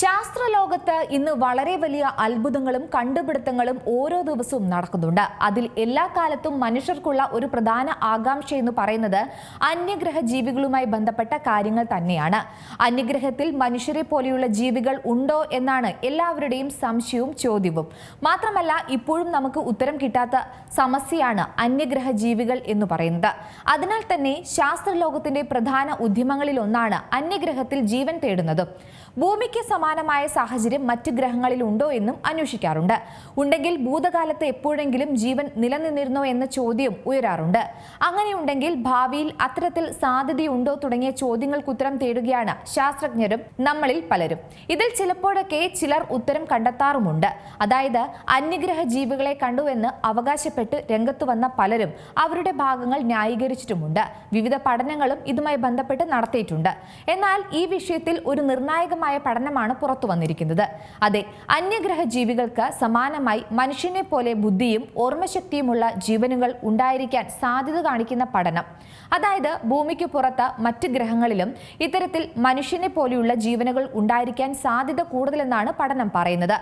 ശാസ്ത്രലോകത്ത് ഇന്ന് വളരെ വലിയ അത്ഭുതങ്ങളും കണ്ടുപിടുത്തങ്ങളും ഓരോ ദിവസവും നടക്കുന്നുണ്ട്. അതിൽ എല്ലാ കാലത്തും മനുഷ്യർക്കുള്ള ഒരു പ്രധാന ആകാംക്ഷ എന്ന് പറയുന്നത് അന്യഗ്രഹ ജീവികളുമായി ബന്ധപ്പെട്ട കാര്യങ്ങൾ തന്നെയാണ്. അന്യഗ്രഹത്തിൽ മനുഷ്യരെ പോലെയുള്ള ജീവികൾ ഉണ്ടോ എന്നാണ് എല്ലാവരുടെയും സംശയവും ചോദ്യവും. മാത്രമല്ല ഇപ്പോഴും നമുക്ക് ഉത്തരം കിട്ടാത്ത സമസ്യയാണ് അന്യഗ്രഹ ജീവികൾ എന്ന് പറയുന്നത്. അതിനാൽ തന്നെ ശാസ്ത്രലോകത്തിന്റെ പ്രധാന ഉദ്യമങ്ങളിൽ ഒന്നാണ് അന്യഗ്രഹത്തിൽ ജീവൻ തേടുന്നത്. ഭൂമിക്ക് സമാനമായ സാഹചര്യം മറ്റ് ഗ്രഹങ്ങളിൽ ഉണ്ടോ എന്നും അന്വേഷിക്കാറുണ്ട്. ഉണ്ടെങ്കിൽ ഭൂതകാലത്ത് എപ്പോഴെങ്കിലും ജീവൻ നിലനിന്നിരുന്നോ എന്ന ചോദ്യം ഉയരാറുണ്ട്. അങ്ങനെയുണ്ടെങ്കിൽ ഭാവിയിൽ അത്തരത്തിൽ സാധ്യതയുണ്ടോ തുടങ്ങിയ ചോദ്യങ്ങൾക്ക് ഉത്തരം തേടുകയാണ് ശാസ്ത്രജ്ഞരും നമ്മളിൽ പലരും. ഇതിൽ ചിലപ്പോഴൊക്കെ ചിലർ ഉത്തരം കണ്ടെത്താറുമുണ്ട്. അതായത് അന്യഗ്രഹ ജീവികളെ കണ്ടുവെന്ന് അവകാശപ്പെട്ട് രംഗത്ത് വന്ന പലരും അവരുടെ ഭാഗങ്ങൾ ന്യായീകരിച്ചിട്ടുമുണ്ട്. വിവിധ പഠനങ്ങളും ഇതുമായി ബന്ധപ്പെട്ട് നടത്തിയിട്ടുണ്ട്. എന്നാൽ ഈ വിഷയത്തിൽ ഒരു നിർണായകമായ പഠനമാണ് പുറത്തു വന്നിരിക്കുന്നത്. അതെ അന്യഗ്രഹ ജീവികൾക്ക് സമാനമായി മനുഷ്യനെ പോലെ ബുദ്ധിയും ഓർമ്മശക്തിയുമുള്ള ജീവനുകൾ ഉണ്ടായിരിക്കാൻ സാധ്യത കാണിക്കുന്ന പഠനം. അതായത് ഭൂമിക്ക് പുറത്ത് മറ്റ് ഗ്രഹങ്ങളിലും ഇത്തരത്തിൽ മനുഷ്യനെ പോലെയുള്ള ജീവനുകൾ ഉണ്ടായിരിക്കാൻ സാധ്യത കൂടുതലെന്നാണ് പഠനം പറയുന്നത്.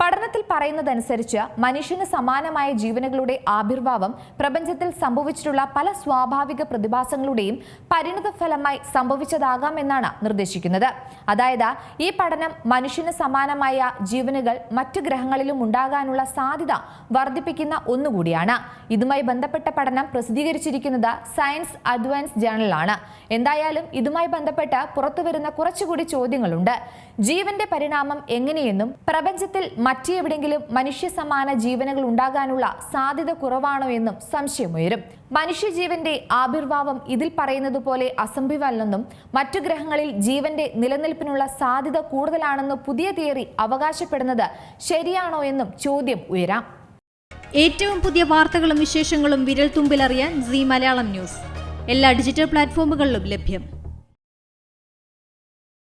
പഠനത്തിൽ പറയുന്നതനുസരിച്ച് മനുഷ്യന് സമാനമായ ജീവനുകളുടെ ആവിർഭാവം പ്രപഞ്ചത്തിൽ സംഭവിച്ചിട്ടുള്ള പല സ്വാഭാവിക പ്രതിഭാസങ്ങളുടെയും പരിണിത ഫലമായി സംഭവിച്ചതാകാമെന്നാണ് നിർദ്ദേശിക്കുന്നത്. അതായത് ഈ പഠനം മനുഷ്യന് സമാനമായ ജീവനുകൾ മറ്റു ഗ്രഹങ്ങളിലും ഉണ്ടാകാനുള്ള സാധ്യത വർദ്ധിപ്പിക്കുന്ന ഒന്നുകൂടിയാണ്. ഇതുമായി ബന്ധപ്പെട്ട പഠനം പ്രസിദ്ധീകരിച്ചിരിക്കുന്നത് സയൻസ് അഡ്വാൻസ് ജേണലാണ് എന്തായാലും ഇതുമായി ബന്ധപ്പെട്ട് പുറത്തുവരുന്ന കുറച്ചുകൂടി ചോദ്യങ്ങളുണ്ട്. ജീവന്റെ പരിണാമം എങ്ങനെയെന്നും പ്രപഞ്ചത്തിൽ മറ്റെവിടെങ്കിലും മനുഷ്യ സമാന ജീവനുകൾ ഉണ്ടാകാനുള്ള സാധ്യത കുറവാണോ എന്നും സംശയമുയരും. മനുഷ്യജീവന്റെ ആവിർഭാവം ഇതിൽ പറയുന്നത് പോലെ അസംഭവമല്ലെന്നും മറ്റു ഗ്രഹങ്ങളിൽ ജീവന്റെ നിലനിൽപ്പിനുള്ള സാധ്യത കൂടുതലാണെന്ന് പുതിയ തിയറി അവകാശപ്പെടുന്നത് ശരിയാണോ എന്നും ചോദ്യം ഉയരാം. ഏറ്റവും പുതിയ വാർത്തകളും വിശേഷങ്ങളും വിരൽ തുമ്പിലറിയാൻ സി മലയാളം ന്യൂസ്. എല്ലാ ഡിജിറ്റൽ പ്ലാറ്റ്ഫോമുകളിലും ലഭ്യം.